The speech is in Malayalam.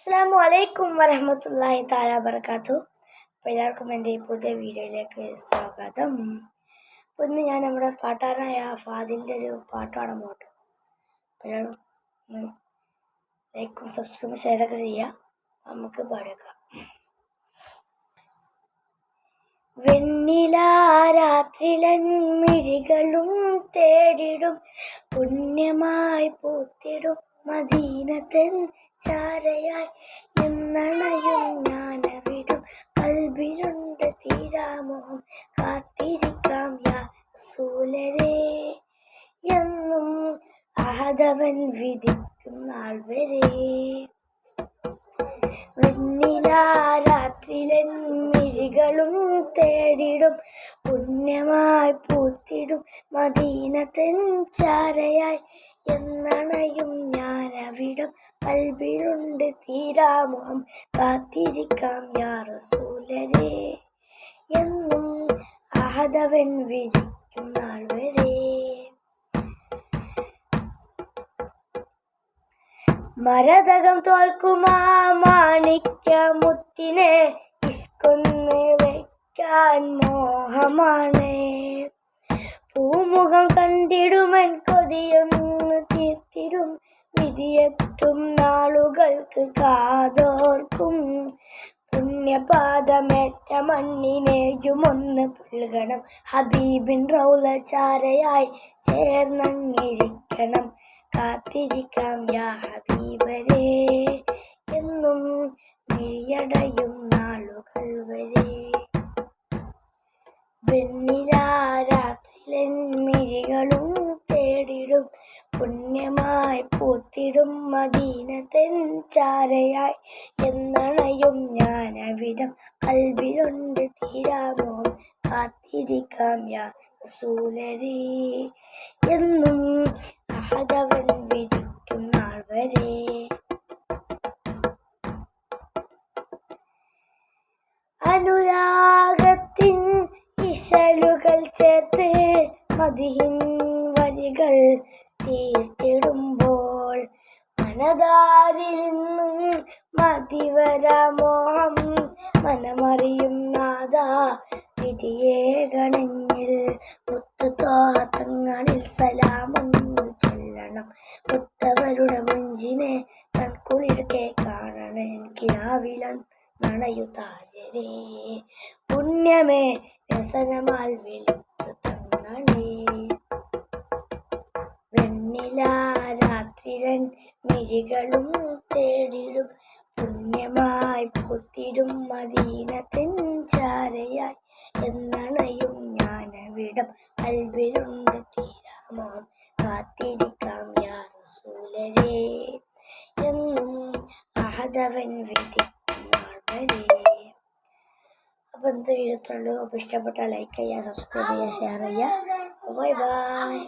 അസ്സാം വലൈക്കും വരഹമത്തല്ലാഹി താല വർക്കാത്തു അപ്പോൾ എല്ലാവർക്കും എന്റെ ഈ പുതിയ വീഡിയോയിലേക്ക് സ്വാഗതം. അപ്പോൾ ഇന്ന് ഞാൻ നമ്മുടെ പാട്ടാരനായ ഫാദിന്റെ ഒരു പാട്ട് പാടാൻ പോട്ടു എല്ലാവരും ലൈക്കും സബ്സ്ക്രൈബും ഷെയറൊക്കെ ചെയ്യുക. നമുക്ക് പാടിയേക്കാം. വെണ്ണിലാരാത്രിലൻമിഴികളും തേടിടും പുണ്യമായി പൂത്തിടും. മദീനത്തൻ ചാരയായി എന്നണയും ഞാനവിടും കൽബിലുണ്ട് തീരാമോഹം കാത്തിരിക്കാം യാ സൂലരേ എന്നും അഹദവൻ വിധിക്കും നാൾ വരെ. വെണ്ണിലാരാത്രിലൻ മിഴികളും തേടിടും പുണ്യമായി പൂത്തിടും. മദീനത്തൻ ചാരയായി എന്നണയും ഞാൻ ഞാനവിടം. കൽബിലുണ്ട് തീരാമോഹം കാത്തിരിക്കാം യാറസൂലരെ എന്നും അഹദവൻ വിരിക്കും നാൾ വരെ. മരതകം തോൽക്കുമാ മാണിക്യ മുത്തിനെ ഇഷ്കൊന്ന് വയ്ക്കാൻ മോഹമാണ്. പൂമുഖം കണ്ടിടുമൻ കൊതിയൊന്ന് തീർത്തിടും. വിധിയെത്തും നാളുകൾക്ക് കാതോർക്കും. പുണ്യപാദമേറ്റ മണ്ണിനെയുമൊന്ന് പുൽകണം. ഹബീബിൻ റൗലചാരയായി ചേർന്നങ്ങിരിക്കണം. കാത്തിരിക്കാം യാ ഹബീബരേ. എന്നും മിഴിയടയും നാളുകൾ വരെ. വെണ്ണിലാരാത്രിലൻ മിഴികളും തേടിടും. പുണ്യമായി പൂത്തിടും മദീനത്തൻ ചാരയായി എന്നണയും ഞാനവിടം കൽവിലുണ്ട് തീരാമോ കാത്തിരിക്കാം യാ റസൂലരേ. എന്നും അഹദവൻ വിധിക്കും നാൾ വരെ. ഇശലുകൾ ചേർത്ത് മതിഹിൻ വരികൾ തീർത്തിടുമ്പോൾ മനതാരിൽ നിന്നും മതിവരമോഹം മനമറിയും നാദ വിധിയെ ഗണഞ്ഞിൽ മുത്തുതോഹത്തങ്ങളിൽ സലാമെന്ന് ചൊല്ലണം. മുത്തവരുടെ മുഞ്ചിനെ കൺകുളിർക്കെ കാണണം. എനിക്ക് രാവിലെ നണയു താജരേ പുണ്യമേ വ്യസനമാൽ വിളിച്ചു തങ്ങളേ വെണ്ണിലാരാത്രിരൻ മിഴികളും തേടിടും പുണ്യമായി പൂത്തിരും മദീനത്തിൻ ചാരയായി എന്നണയും ഞാനവിടം അൽവിലുണ്ട് തീരാമാം കാത്തിരിക്കാം യാ റസൂലരേ. എന്നും അഹദവൻ വിധിക്കും നാൾ വരെ അപ്പോൾ ഇന്നത്തെ വീഡിയോ ഉള്ളൂ അപ്പോൾ ഇഷ്ടപ്പെട്ടാൽ ലൈക്ക് ചെയ്യുക സബ്സ്ക്രൈബ് ചെയ്യുക ഷെയർ ചെയ്യുക ബൈ ബൈ